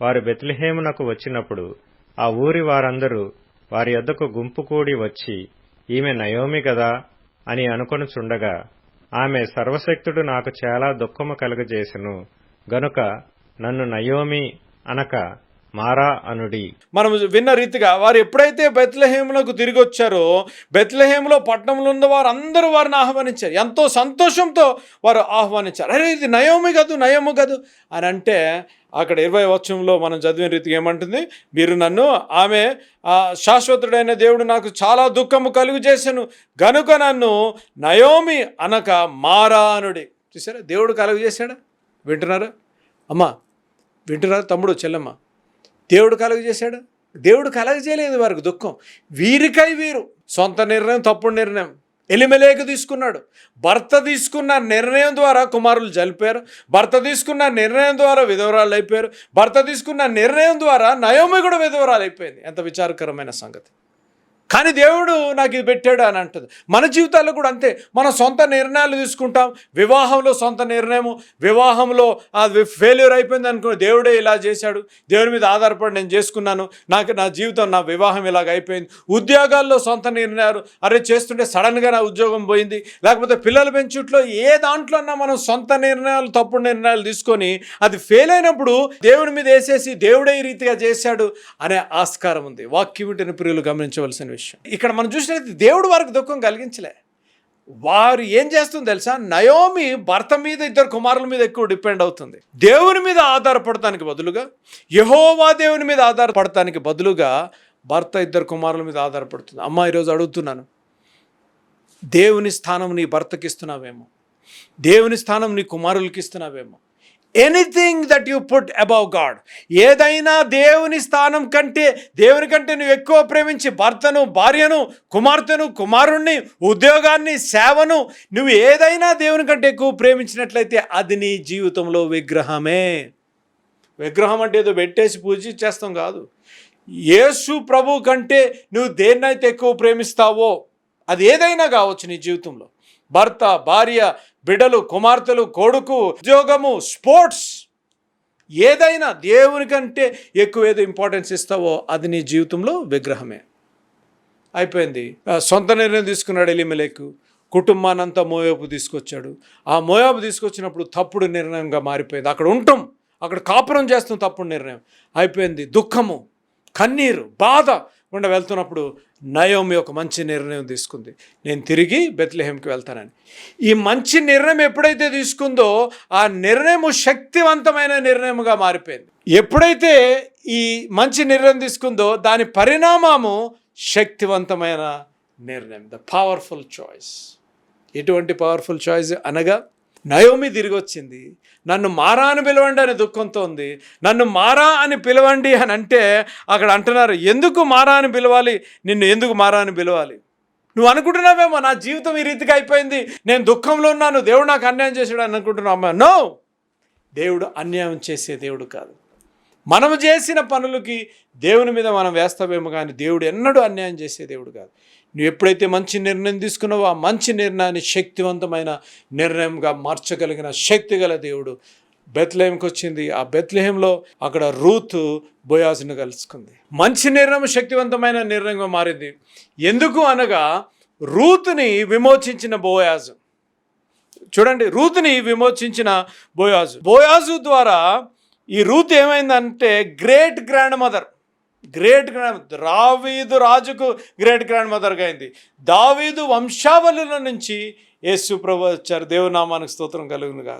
వారు బెత్లెహేమునకు వచ్చినప్పుడు ఆ ఊరి వారందరూ వారి యొద్దకు గుంపు కూడి వచ్చి ఈమె నయోమి గదా? అని అనుకొనుచుండగా ఆమె సర్వశక్తుడు నాకు చాలా దుఃఖము కలుగజేసెను. గనుక నన్ను నయోమి అనక మారా అనుడి. మనం విన్న రీతిగా వారు ఎప్పుడైతే బెత్లహేములకు తిరిగి వచ్చారో బెత్లహేములో పట్టణంలో ఉన్న వారు అందరూ వారిని ఆహ్వానించారు. ఎంతో సంతోషంతో వారు ఆహ్వానించారు. అరే ఇది నయోమి కాదు నయోము కాదు అని అంటే అక్కడ ఇరవై వచ్చంలో మనం చదివిన రీతిగా ఏమంటుంది? మీరు నన్ను ఆమె శాశ్వతుడైన దేవుడు నాకు చాలా దుఃఖము కలుగు చేశాను. గనుక నన్ను నయోమి అనక మారానుడి చూసారా? దేవుడు కలుగు చేశాడా? వింటున్నారా? అమ్మా వింటున్నారా? తమ్ముడు చెల్లమ్మ దేవుడు కలుగ చేశాడు. దేవుడు కలగజేయలేదు వారికి దుఃఖం. వీరికై వీరు సొంత నిర్ణయం తప్పుడు నిర్ణయం ఎలిమెలేక తీసుకున్నాడు. భర్త తీసుకున్న నిర్ణయం ద్వారా కుమారులు చలిపారు భర్త తీసుకున్న నిర్ణయం ద్వారా విధవరాలు అయిపోయారు. భర్త తీసుకున్న నిర్ణయం ద్వారా నయోమి కూడా విధవరాలు అయిపోయింది. ఎంత విచారకరమైన సంగతి. కానీ దేవుడు నాకు ఇది పెట్టాడు అని అంటుంది. మన జీవితాల్లో కూడా అంతే. మనం సొంత నిర్ణయాలు తీసుకుంటాం. వివాహంలో సొంత నిర్ణయము. వివాహంలో అది ఫెయిల్యూర్ అయిపోయింది అనుకో దేవుడే ఇలా చేశాడు. దేవుడి మీద ఆధారపడి నేను చేసుకున్నాను. నాకు నా జీవితం నా వివాహం ఇలాగ అయిపోయింది. ఉద్యోగాల్లో సొంత నిర్ణయాలు. అరే చేస్తుంటే సడన్గా నా ఉద్యోగం పోయింది. లేకపోతే పిల్లల పెంచుట్లో ఏ దాంట్లో అన్నా మనం సొంత నిర్ణయాలు తప్పుడు నిర్ణయాలు తీసుకొని అది ఫెయిల్ అయినప్పుడు దేవుడి మీద వేసేసి దేవుడే ఈ రీతిగా చేశాడు అనే ఆస్కారం ఉంది. వాక్యం ప్రియులు గమనించవలసిన విషయం. ఇక్కడ మనం చూసినట్లయితే దేవుడు వారికి దుఃఖం కలిగించలే. వారు ఏం చేస్తుంది తెలుసా? నయోమి భర్త మీద ఇద్దరు కుమారుల మీద ఎక్కువ డిపెండ్ అవుతుంది. దేవుని మీద ఆధారపడటానికి బదులుగా యహోవా దేవుని మీద ఆధారపడటానికి బదులుగా భర్త ఇద్దరు కుమారుల మీద ఆధారపడుతుంది. అమ్మ ఈరోజు అడుగుతున్నాను. దేవుని స్థానం నీ భర్తకి ఇస్తున్నావేమో దేవుని స్థానం నీ కుమారులకి ఇస్తున్నావేమో anything that you put above God ఏదైనా దేవుని స్థానం కంటే దేవుని కంటే నువ్వు ఎక్కువ ప్రేమించి భర్తను భార్యను కుమార్తెను కుమారుణ్ణి ఉద్యోగాన్ని సేవను నువ్వు ఏదైనా దేవుని కంటే ఎక్కువ ప్రేమించినట్లయితే అది నీ జీవితంలో విగ్రహమే. విగ్రహం అంటే ఏదో పెట్టేసి పూజ చేస్తాం కాదు. యేసు ప్రభు కంటే నువ్వు దేన్నైతే ఎక్కువ ప్రేమిస్తావో అది ఏదైనా కావచ్చు నీ జీవితంలో. భర్త భార్య బిడ్డలు కుమార్తెలు కొడుకు ఉద్యోగము స్పోర్ట్స్ ఏదైనా దేవుని కంటే ఎక్కువ ఏదో ఇంపార్టెన్స్ ఇస్తావో అది నీ జీవితంలో విగ్రహమే. అయిపోయింది. సొంత నిర్ణయం తీసుకున్నాడు ఎలిమెలేకు. కుటుంబానంతా మోయాబు తీసుకొచ్చాడు. ఆ మోయాబు తీసుకొచ్చినప్పుడు తప్పుడు నిర్ణయంగా మారిపోయింది. అక్కడ ఉంటాం అక్కడ కాపురం చేస్తాం తప్పుడు నిర్ణయం. అయిపోయింది. దుఃఖము కన్నీరు బాధ గుండా వెళ్తున్నప్పుడు నయోమి ఒక మంచి నిర్ణయం తీసుకుంది. నేను తిరిగి బెత్లెహేమ్కి వెళ్తానని. ఈ మంచి నిర్ణయం ఎప్పుడైతే తీసుకుందో ఆ నిర్ణయము శక్తివంతమైన నిర్ణయముగా మారిపోయింది. ఎప్పుడైతే ఈ మంచి నిర్ణయం తీసుకుందో దాని పరిణామము శక్తివంతమైన నిర్ణయం. ద పవర్ఫుల్ చాయిస్ ఎటువంటి పవర్ఫుల్ చాయిస్ అనగా నయోమి తిరిగి వచ్చింది నన్ను మారా అని పిలవండి అనే దుఃఖంతో ఉంది. నన్ను మారా అని పిలవండి అని అంటే అక్కడ అంటున్నారు ఎందుకు మారా అని పిలవాలి? నిన్ను ఎందుకు మారా అని పిలవాలి? నువ్వు అనుకుంటున్నావేమో నా జీవితం ఈ రీతిగా అయిపోయింది. నేను దుఃఖంలో ఉన్నాను. దేవుడు నాకు అన్యాయం చేశాడు అని అనుకుంటున్నావా. నో! దేవుడు అన్యాయం చేసే దేవుడు కాదు. మనము చేసిన పనులకి దేవుని మీద మనం వేస్తవేమో కానీ దేవుడు ఎన్నడూ అన్యాయం చేసే దేవుడు కాదు. నువ్వు ఎప్పుడైతే మంచి నిర్ణయం తీసుకున్నావో ఆ మంచి నిర్ణయాన్ని శక్తివంతమైన నిర్ణయంగా మార్చగలిగిన శక్తి గల దేవుడు బెత్లహేంకి వచ్చింది. ఆ బెత్లహేంలో అక్కడ రూత్ బోయాజును కలుసుకుంది. మంచి నిర్ణయం శక్తివంతమైన నిర్ణయంగా మారింది. ఎందుకు అనగా రూత్ని విమోచించిన బోయాజు. చూడండి రూత్ని విమోచించిన బోయాజు. బోయాజు ద్వారా ఈ రూత్ ఏమైందంటే great grand mother great grand దావీదు రాజుకు గ్రేట్ గ్రాండ్ మదర్గా అయింది. దావీదు వంశావళుల నుంచి యేసు ప్రభు వచ్చారు. దేవునామానికి స్తోత్రం కలుగునుగా